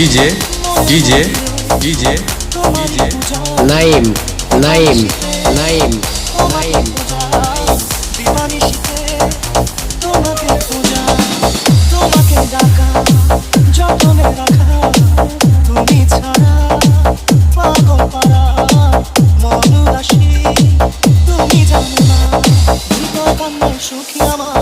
DJ DJ DJ DJ Naim Naim Naim Naim সুখী আমার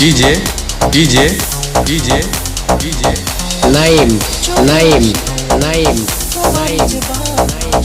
DJ, DJ, DJ, DJ. Наим, Наим, Наим, Наим. Наим.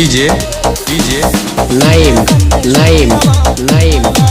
DJ, DJ, Lime, Lime, Lime.